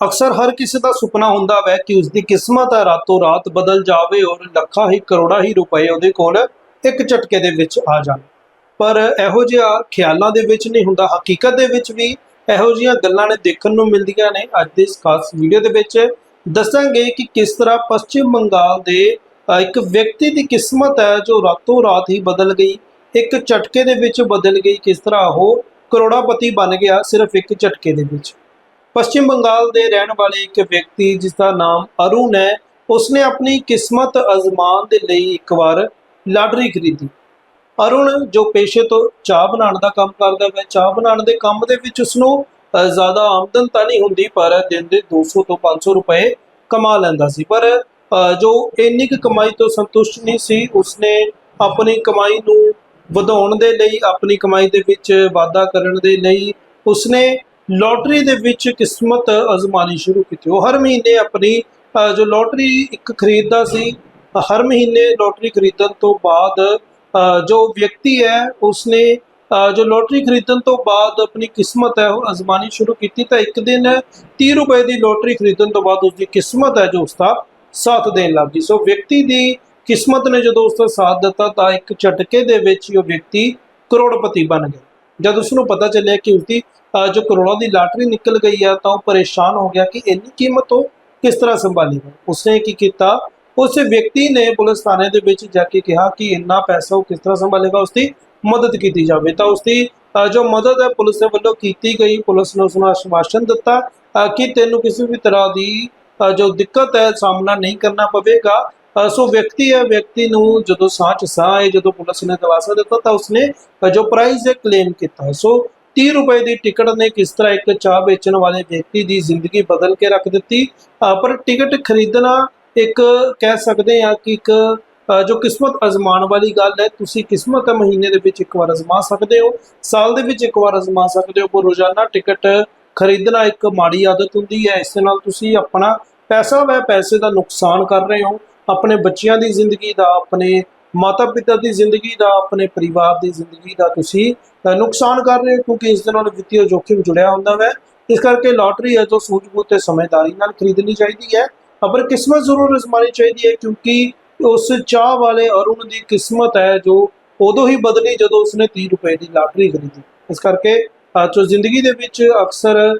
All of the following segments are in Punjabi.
ਅਕਸਰ ਹਰ ਕਿਸੇ ਦਾ ਸੁਪਨਾ ਹੁੰਦਾ ਵੈ ਕਿ ਉਸਦੀ ਕਿਸਮਤ ਹੈ, ਰਾਤੋਂ ਰਾਤ ਬਦਲ ਜਾਵੇ ਔਰ ਲੱਖਾਂ ਹੀ ਕਰੋੜਾਂ ਹੀ ਰੁਪਏ ਉਹਦੇ ਕੋਲ ਇੱਕ ਝਟਕੇ ਦੇ ਵਿੱਚ ਆ ਜਾਣ। ਪਰ ਇਹੋ ਜਿਹਾ ਖਿਆਲਾਂ ਦੇ ਵਿੱਚ ਨਹੀਂ ਹੁੰਦਾ, ਹਕੀਕਤ ਦੇ ਵਿੱਚ ਵੀ ਇਹੋ ਜਿਹੀਆਂ ਗੱਲਾਂ ਨੇ ਦੇਖਣ ਨੂੰ ਮਿਲਦੀਆਂ ਨੇ ਅੱਜ ਦੇ ਇਸ ਖਾਸ ਵੀਡੀਓ ਦੇ ਵਿੱਚ। ਦੱਸਾਂਗੇ ਕਿ ਕਿਸ ਤਰ੍ਹਾਂ ਪੱਛਮ ਬੰਗਾਲ ਦੇ ਇੱਕ ਵਿਅਕਤੀ ਦੀ ਕਿਸਮਤ ਹੈ ਜੋ ਰਾਤੋਂ ਰਾਤ ਹੀ ਬਦਲ ਗਈ, ਇੱਕ ਝਟਕੇ ਦੇ ਵਿੱਚ ਬਦਲ ਗਈ, ਕਿਸ ਤਰ੍ਹਾਂ ਉਹ ਕਰੋੜਾਪਤੀ ਬਣ ਗਿਆ ਸਿਰਫ ਇੱਕ ਝਟਕੇ ਦੇ ਵਿੱਚ। ਪੱਛਮੀ ਬੰਗਾਲ ਦੇ ਰਹਿਣ ਵਾਲੇ ਇੱਕ ਵਿਅਕਤੀ ਜਿਸ ਦਾ ਨਾਮ ਅਰੁਣ ਹੈ ਉਸਨੇ ਆਪਣੀ ਕਿਸਮਤ ਅਜ਼ਮਾਨ ਦੇ ਲਈ ਇੱਕ ਵਾਰ ਲਾਟਰੀ ਖਰੀਦੀ। ਅਰੁਣ ਜੋ ਪੇਸ਼ੇ ਤੋਂ ਚਾਹ ਬਣਾਉਣ ਦਾ ਕੰਮ ਕਰਦਾ ਹੈ ਚਾਹ ਬਣਾਉਣ ਦੇ ਕੰਮ ਦੇ ਵਿੱਚ ਉਸਨੂੰ ਅ, ਜ਼ਿਆਦਾ ਆਮਦਨ ਤਾਂ ਨਹੀਂ ਹੁੰਦੀ ਪਰ ਦਿਨ ਦੇ 200 ਤੋਂ 500 ਰੁਪਏ ਕਮਾ ਲੈਂਦਾ ਸੀ। ਪਰ ਜੋ ਇੰਨੀ ਕੁ ਕਮਾਈ ਤੋਂ ਸੰਤੁਸ਼ਟ ਨਹੀਂ ਸੀ ਉਸਨੇ ਆਪਣੀ ਕਮਾਈ ਨੂੰ ਵਧਾਉਣ ਦੇ ਲਈ ਆਪਣੀ ਕਮਾਈ ਦੇ ਵਿੱਚ ਵਾਧਾ ਕਰਨ ਦੇ ਲਈ ਉਸਨੇ ਲੋਟਰੀ ਦੇ ਵਿੱਚ ਕਿਸਮਤ ਅਜ਼ਮਾਨੀ ਸ਼ੁਰੂ ਕੀਤੀ। ਉਹ ਹਰ ਮਹੀਨੇ ਆਪਣੀ ਜੋ ਲੋਟਰੀ ਇੱਕ ਖਰੀਦਦਾ ਸੀ, ਹਰ ਮਹੀਨੇ ਲੋਟਰੀ ਖਰੀਦਣ ਤੋਂ ਬਾਅਦ ਜੋ ਵਿਅਕਤੀ ਹੈ, ਉਸਨੇ ਜੋ ਲੋਟਰੀ ਖਰੀਦਣ ਤੋਂ ਬਾਅਦ ਆਪਣੀ ਕਿਸਮਤ ਹੈ, ਉਹ ਅਜ਼ਮਾਨੀ ਸ਼ੁਰੂ ਕੀਤੀ ਤਾਂ ਇੱਕ ਦਿਨ 30 ਰੁਪਏ ਦੀ ਲੋਟਰੀ ਖਰੀਦਣ ਤੋਂ ਬਾਅਦ ਉਸਦੀ ਕਿਸਮਤ ਹੈ, ਜੋ ਉਸਦਾ ਸਾਥ ਦੇਣ ਲੱਗ ਗਈ। ਸੋ ਵਿਅਕਤੀ ਦੀ ਕਿਸਮਤ ਨੇ ਜਦੋਂ ਉਸਦਾ ਸਾਥ ਦਿੱਤਾ ਤਾਂ ਇੱਕ ਝਟਕੇ ਦੇ ਵਿੱਚ ਉਹ ਵਿਅਕਤੀ ਕਰੋੜਪਤੀ ਬਣ ਗਿਆ। ਜਦ ਉਸ ਨੂੰ ਪਤਾ ਚੱਲਿਆ ਕਿ ਉਸਦੀ ਅ, ਜੋ ਕਰੋੜਾਂ ਦੀ ਲਾਟਰੀ ਨਿਕਲ ਗਈ ਹੈ ਤਾਂ ਉਹ ਪਰੇਸ਼ਾਨ ਹੋ ਗਿਆ ਕਿ ਇੰਨੀ ਕੀਮਤ ਉਹ ਕਿਸ ਤਰ੍ਹਾਂ ਸੰਭਾਲੇਗਾ ਉਸਨੇ ਕੀ ਕੀਤਾ? ਉਸ ਵਿਅਕਤੀ ਨੇ ਪੁਲਿਸ ਥਾਣੇ ਦੇ ਵਿੱਚ ਜਾ ਕੇ ਕਿਹਾ ਕਿ ਇੰਨਾ ਪੈਸਾ ਉਹ ਕਿਸ ਤਰ੍ਹਾਂ ਸੰਭਾਲੇਗਾ ਉਸਦੀ ਮਦਦ ਕੀਤੀ ਜਾਵੇ। ਤਾਂ ਉਸਦੀ ਅ, ਜੋ ਮਦਦ ਹੈ ਪੁਲਿਸ ਦੇ ਵੱਲੋਂ ਕੀਤੀ ਗਈ। ਪੁਲਿਸ ਨੇ ਉਸ ਨੂੰ ਆਸ਼ਵਾਸਨ ਦਿੱਤਾ ਕਿ ਤੈਨੂੰ ਕਿਸੇ ਵੀ ਤਰ੍ਹਾਂ ਦੀ ਜੋ ਦਿੱਕਤ ਹੈ ਸਾਹਮਣਾ ਨਹੀਂ ਕਰਨਾ ਪਵੇਗਾ। ਸੋ ਵਿਅਕਤੀ ਹੈ, ਵਿਅਕਤੀ ਨੂੰ ਜਦੋਂ ਸਾਹ 'ਚ ਸਾਹ ਆਏ ਜਦੋਂ ਪੁਲਿਸ ਨੇ ਦਵਾਸਾ ਦਿੱਤਾ, ਤਾਂ ਉਸਨੇ ਜੋ ਪ੍ਰਾਈਜ਼ ਹੈ ਕਲੇਮ ਕੀਤਾ ਸੋ 30 ਰੁਪਏ ਦੀ ਟਿਕਟ ਨੇ ਕਿਸ ਤਰ੍ਹਾਂ ਇੱਕ ਚਾਹ ਵੇਚਣ ਵਾਲੇ ਵਿਅਕਤੀ ਦੀ ਜ਼ਿੰਦਗੀ ਬਦਲ ਕੇ ਰੱਖ ਦਿੱਤੀ? ਪਰ ਟਿਕਟ ਖਰੀਦਣਾ ਇੱਕ ਕਹਿ ਸਕਦੇ ਆ ਕਿ ਇੱਕ ਜੋ ਕਿਸਮਤ ਅਜ਼ਮਾਉਣ ਵਾਲੀ ਗੱਲ ਹੈ, ਤੁਸੀਂ ਕਿਸਮਤ ਮਹੀਨੇ ਦੇ ਵਿੱਚ ਇੱਕ ਵਾਰ ਅਜ਼ਮਾ ਸਕਦੇ ਹੋ, ਸਾਲ ਦੇ ਵਿੱਚ ਇੱਕ ਵਾਰ ਅਜ਼ਮਾ ਸਕਦੇ ਹੋ, ਪਰ ਰੋਜ਼ਾਨਾ ਟਿਕਟ ਖਰੀਦਣਾ ਇੱਕ ਮਾੜੀ ਆਦਤ ਹੁੰਦੀ ਹੈ। ਇਸ ਨਾਲ ਤੁਸੀਂ ਆਪਣਾ ਪੈਸਾ ਵੈ ਪੈਸੇ ਦਾ ਨੁਕਸਾਨ ਕਰ ਰਹੇ ਹੋ। ਆਪਣੇ ਬੱਚਿਆਂ ਦੀ ਜ਼ਿੰਦਗੀ ਦਾ, ਆਪਣੇ ਮਾਤਾ ਪਿਤਾ ਦੀ ਜ਼ਿੰਦਗੀ ਦਾ, ਆਪਣੇ ਪਰਿਵਾਰ ਦੀ ਜ਼ਿੰਦਗੀ ਦਾ ਤੁਸੀਂ ਨੁਕਸਾਨ ਕਰ ਰਹੇ ਹੋ ਕਿਉਂਕਿ ਇਸ ਦੇ ਨਾਲ ਵਿੱਤੀ ਜੋਖਿਮ ਜੁੜਿਆ ਹੁੰਦਾ ਹੈ ਇਸ ਕਰਕੇ ਲਾਟਰੀ ਹੈ ਜੋ ਸੂਝ-ਬੂਝ ਤੇ ਸਮਝਦਾਰੀ ਨਾਲ ਖਰੀਦਣੀ ਚਾਹੀਦੀ ਹੈ। ਪਰ ਕਿਸਮਤ ਜ਼ਰੂਰ ਅਜ਼ਮਾਣੀ ਚਾਹੀਦੀ ਹੈ ਕਿਉਂਕਿ ਉਸ ਚਾਹ ਵਾਲੇ ਅਰੁਣ ਦੀ ਕਿਸਮਤ ਹੈ ਜੋ ਉਦੋਂ ਹੀ ਬਦਲੀ ਜਦੋਂ ਉਸਨੇ 30 ਰੁਪਏ ਦੀ ਲਾਟਰੀ ਖਰੀਦੀ। ਇਸ ਕਰਕੇ ਜੋ ਜ਼ਿੰਦਗੀ ਦੇ ਵਿੱਚ ਅਕਸਰ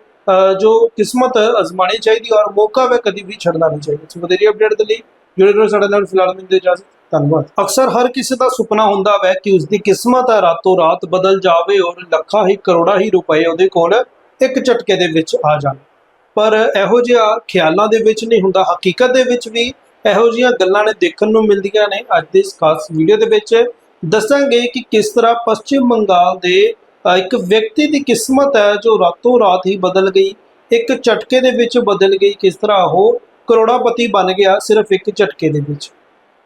ਜੋ ਕਿਸਮਤ ਅਜ਼ਮਾਣੀ ਚਾਹੀਦੀ ਔਰ ਮੌਕਾ ਵੇ ਕਦੀ ਵੀ ਛੱਡਣਾ ਨਹੀਂ ਚਾਹੀਦਾ। ਸੋ ਵਧੇਰੀ ਅਪਡੇਟ ਦੇ ਲਈ ਜੁੜੇ ਰਹੋ ਸਾਡੇ ਨਾਲ ਫਿਲਹਾਲ ਮਿਲਦੇ ਇਜਾਜ਼ਤ ਧੰਨਵਾਦ। ਅਕਸਰ ਹਰ ਕਿਸੇ ਦਾ ਸੁਪਨਾ ਹੁੰਦਾ ਵੈ ਕਿ ਉਸਦੀ ਕਿਸਮਤ ਹੈ, ਰਾਤੋਂ ਰਾਤ ਬਦਲ ਜਾਵੇ ਔਰ ਲੱਖਾਂ ਹੀ ਕਰੋੜਾਂ ਹੀ ਰੁਪਏ ਉਹਦੇ ਕੋਲ ਇੱਕ ਝਟਕੇ ਦੇ ਵਿੱਚ ਆ ਜਾਣ। ਪਰ ਇਹੋ ਜਿਹਾ ਖਿਆਲਾਂ ਦੇ ਵਿੱਚ ਨਹੀਂ ਹੁੰਦਾ, ਹਕੀਕਤ ਦੇ ਵਿੱਚ ਵੀ ਇਹੋ ਜਿਹੀਆਂ ਗੱਲਾਂ ਨੇ ਦੇਖਣ ਨੂੰ ਮਿਲਦੀਆਂ ਨੇ ਅੱਜ ਦੇ ਇਸ ਖਾਸ ਵੀਡੀਓ ਦੇ ਵਿੱਚ। ਦੱਸਾਂਗੇ ਕਿ ਕਿਸ ਤਰ੍ਹਾਂ ਪੱਛਮ ਬੰਗਾਲ ਦੇ ਇੱਕ ਵਿਅਕਤੀ ਦੀ ਕਿਸਮਤ ਹੈ ਜੋ ਰਾਤੋਂ ਰਾਤ ਹੀ ਬਦਲ ਗਈ, ਇੱਕ ਝਟਕੇ ਦੇ ਵਿੱਚ ਬਦਲ ਗਈ। ਕਿਸ ਤਰ੍ਹਾਂ ਉਹ ਕਰੋੜਾਪਤੀ ਬਣ ਗਿਆ ਸਿਰਫ ਇੱਕ ਝਟਕੇ ਦੇ ਵਿੱਚ।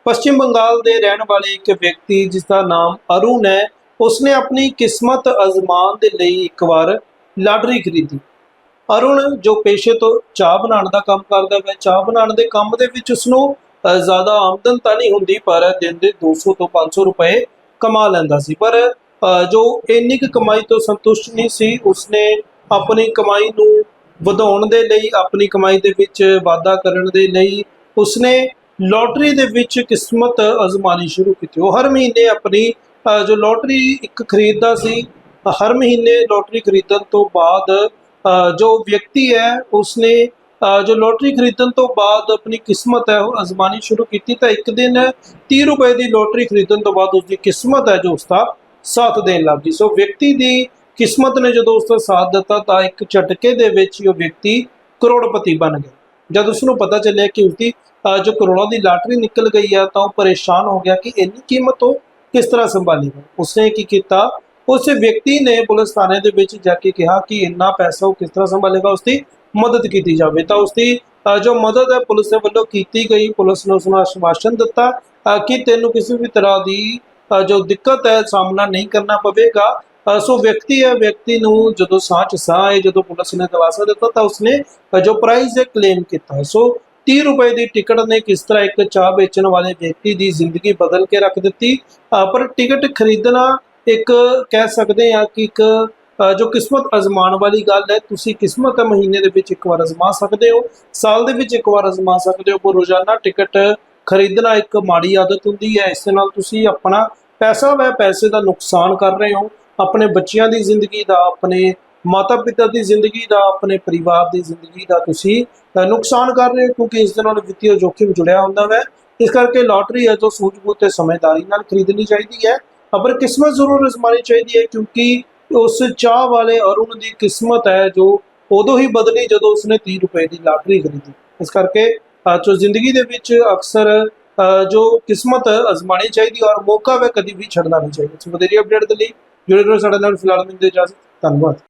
ਪੱਛਮੀ ਬੰਗਾਲ ਦੇ ਰਹਿਣ ਵਾਲੇ ਇੱਕ ਵਿਅਕਤੀ ਜਿਸ ਦਾ ਨਾਮ ਅਰੁਣ ਹੈ ਉਸਨੇ ਆਪਣੀ ਕਿਸਮਤ ਅਜ਼ਮਾਨ ਦੇ ਲਈ ਇੱਕ ਵਾਰ ਲਾਟਰੀ ਖਰੀਦੀ। ਅਰੁਣ ਜੋ ਪੇਸ਼ੇ ਤੋਂ ਚਾਹ ਬਣਾਉਣ ਦਾ ਕੰਮ ਕਰਦਾ ਹੈ ਚਾਹ ਬਣਾਉਣ ਦੇ ਕੰਮ ਦੇ ਵਿੱਚ ਉਸਨੂੰ ਅ, ਜ਼ਿਆਦਾ ਆਮਦਨ ਤਾਂ ਨਹੀਂ ਹੁੰਦੀ ਪਰ ਦਿਨ ਦੇ 200 ਤੋਂ 500 ਰੁਪਏ ਕਮਾ ਲੈਂਦਾ ਸੀ। ਪਰ ਜੋ ਇੰਨੀ ਕੁ ਕਮਾਈ ਤੋਂ ਸੰਤੁਸ਼ਟ ਨਹੀਂ ਸੀ ਉਸਨੇ ਆਪਣੀ ਕਮਾਈ ਨੂੰ ਵਧਾਉਣ ਦੇ ਲਈ, ਆਪਣੀ ਕਮਾਈ ਦੇ ਵਿੱਚ ਵਾਧਾ ਕਰਨ ਦੇ ਲਈ ਉਸਨੇ ਲੋਟਰੀ ਦੇ ਵਿੱਚ ਕਿਸਮਤ ਅਜ਼ਮਾਨੀ ਸ਼ੁਰੂ ਕੀਤੀ। ਉਹ ਹਰ ਮਹੀਨੇ ਆਪਣੀ ਜੋ ਲੋਟਰੀ ਇੱਕ ਖਰੀਦਦਾ ਸੀ, ਹਰ ਮਹੀਨੇ ਲੋਟਰੀ ਖਰੀਦਣ ਤੋਂ ਬਾਅਦ ਜੋ ਵਿਅਕਤੀ ਹੈ, ਉਸਨੇ ਜੋ ਲੋਟਰੀ ਖਰੀਦਣ ਤੋਂ ਬਾਅਦ ਆਪਣੀ ਕਿਸਮਤ ਹੈ, ਉਹ ਅਜ਼ਮਾਨੀ ਸ਼ੁਰੂ ਕੀਤੀ ਤਾਂ ਇੱਕ ਦਿਨ 30 ਰੁਪਏ ਦੀ ਲੋਟਰੀ ਖਰੀਦਣ ਤੋਂ ਬਾਅਦ ਉਸਦੀ ਕਿਸਮਤ ਹੈ, ਜੋ ਉਸਦਾ ਸਾਥ ਦੇਣ ਲੱਗ ਗਈ। ਸੋ ਵਿਅਕਤੀ ਦੀ ਕਿਸਮਤ ਨੇ ਜਦੋਂ ਉਸਦਾ ਸਾਥ ਦਿੱਤਾ ਤਾਂ ਇੱਕ ਝਟਕੇ ਦੇ ਵਿੱਚ ਹੀ ਉਹ ਵਿਅਕਤੀ ਕਰੋੜਪਤੀ ਬਣ ਗਿਆ। ਜਦ ਉਸ ਨੂੰ ਪਤਾ ਚੱਲਿਆ ਕਿ ਉਸਦੀ ਜੋ ਕਰੋੜਾਂ ਦੀ ਲਾਟਰੀ ਨਿਕਲ ਗਈ ਹੈ ਤਾਂ ਉਹ ਪਰੇਸ਼ਾਨ ਹੋ ਗਿਆ ਕਿ ਇੰਨੀ ਕੀਮਤ ਉਹ ਕਿਸ ਤਰ੍ਹਾਂ ਸੰਭਾਲੇਗਾ ਉਸਨੇ ਕੀ ਕੀਤਾ? ਉਸ ਵਿਅਕਤੀ ਨੇ ਪੁਲਿਸ ਥਾਣੇ ਦੇ ਵਿੱਚ ਜਾ ਕੇ ਕਿਹਾ ਕਿ ਇੰਨਾ ਪੈਸਾ ਉਹ ਕਿਸ ਤਰ੍ਹਾਂ ਸੰਭਾਲੇਗਾ? ਉਸਦੀ ਮਦਦ ਕੀਤੀ ਜਾਵੇ। ਤਾਂ ਉਸਦੀ ਜੋ ਮਦਦ ਹੈ, ਪੁਲਿਸ ਦੇ ਵੱਲੋਂ ਕੀਤੀ ਗਈ। ਪੁਲਿਸ ਨੇ ਉਸ ਨੂੰ ਆਸ਼ਵਾਸਨ ਦਿੱਤਾ ਕਿ ਤੈਨੂੰ ਕਿਸੇ ਵੀ ਤਰ੍ਹਾਂ ਦੀ ਜੋ ਦਿੱਕਤ ਹੈ, ਸਾਹਮਣਾ ਨਹੀਂ ਕਰਨਾ ਪਵੇਗਾ। ਸੋ ਵਿਅਕਤੀ ਹੈ, ਵਿਅਕਤੀ ਨੂੰ ਜਦੋਂ ਸਾਹ 'ਚ ਸਾਹ ਹੈ ਜਦੋਂ ਪੁਲਿਸ ਨੇ ਦਵਾਸਾ ਦਿੱਤਾ, ਤਾਂ ਉਸਨੇ ਜੋ ਪ੍ਰਾਈਜ਼ ਹੈ ਕਲੇਮ ਕੀਤਾ ਸੋ 30 ਰੁਪਏ ਦੀ ਟਿਕਟ ਨੇ ਕਿਸ ਤਰ੍ਹਾਂ ਇੱਕ ਚਾਹ ਵੇਚਣ ਵਾਲੇ ਵਿਅਕਤੀ ਦੀ ਜ਼ਿੰਦਗੀ ਬਦਲ ਕੇ ਰੱਖ ਦਿੱਤੀ? ਪਰ ਟਿਕਟ ਖਰੀਦਣਾ ਇੱਕ ਕਹਿ ਸਕਦੇ ਆ ਕਿ ਇੱਕ ਜੋ ਕਿਸਮਤ ਅਜ਼ਮਾਉਣ ਵਾਲੀ ਗੱਲ ਹੈ, ਤੁਸੀਂ ਕਿਸਮਤ ਮਹੀਨੇ ਦੇ ਵਿੱਚ ਇੱਕ ਵਾਰ ਅਜ਼ਮਾ ਸਕਦੇ ਹੋ, ਸਾਲ ਦੇ ਵਿੱਚ ਇੱਕ ਵਾਰ ਅਜ਼ਮਾ ਸਕਦੇ ਹੋ, ਪਰ ਰੋਜ਼ਾਨਾ ਟਿਕਟ ਖਰੀਦਣਾ ਇੱਕ ਮਾੜੀ ਆਦਤ ਹੁੰਦੀ ਹੈ। ਇਸ ਨਾਲ ਤੁਸੀਂ ਆਪਣਾ ਪੈਸਾ ਵੈ ਪੈਸੇ ਦਾ ਨੁਕਸਾਨ ਕਰ ਰਹੇ ਹੋ। ਆਪਣੇ ਬੱਚਿਆਂ ਦੀ ਜ਼ਿੰਦਗੀ ਦਾ, ਆਪਣੇ ਮਾਤਾ ਪਿਤਾ ਦੀ ਜ਼ਿੰਦਗੀ ਦਾ, ਆਪਣੇ ਪਰਿਵਾਰ ਦੀ ਜ਼ਿੰਦਗੀ ਦਾ ਤੁਸੀਂ ਨੁਕਸਾਨ ਕਰ ਰਹੇ ਹੋ ਕਿਉਂਕਿ ਇਸ ਦੇ ਨਾਲ ਵਿੱਤੀ ਜੋਖਿਮ ਜੁੜਿਆ ਹੁੰਦਾ ਹੈ ਇਸ ਕਰਕੇ ਲਾਟਰੀ ਹੈ ਜੋ ਸੂਝ-ਬੂਝ ਤੇ ਸਮਝਦਾਰੀ ਨਾਲ ਖਰੀਦਣੀ ਚਾਹੀਦੀ ਹੈ। ਪਰ ਕਿਸਮਤ ਜ਼ਰੂਰ ਅਜ਼ਮਾਣੀ ਚਾਹੀਦੀ ਹੈ ਕਿਉਂਕਿ ਉਸ ਚਾਹ ਵਾਲੇ ਅਰੁਣ ਦੀ ਕਿਸਮਤ ਹੈ ਜੋ ਉਦੋਂ ਹੀ ਬਦਲੀ ਜਦੋਂ ਉਸਨੇ 30 ਰੁਪਏ ਦੀ ਲਾਟਰੀ ਖਰੀਦੀ। ਇਸ ਕਰਕੇ ਜੋ ਜ਼ਿੰਦਗੀ ਦੇ ਵਿੱਚ ਅਕਸਰ ਜੋ ਕਿਸਮਤ ਅਜ਼ਮਾਣੀ ਚਾਹੀਦੀ ਔਰ ਮੌਕਾ ਵੇ ਕਦੀ ਵੀ ਛੱਡਣਾ ਨਹੀਂ ਚਾਹੀਦਾ। ਸੋ ਵਧੇਰੀ ਅਪਡੇਟ ਦੇ ਲਈ ਜੁੜੇ ਰਹੋ ਸਾਡੇ ਨਾਲ ਫਿਲਹਾਲ ਮਿਲਦੇ ਇਜਾਜ਼ਤ ਧੰਨਵਾਦ।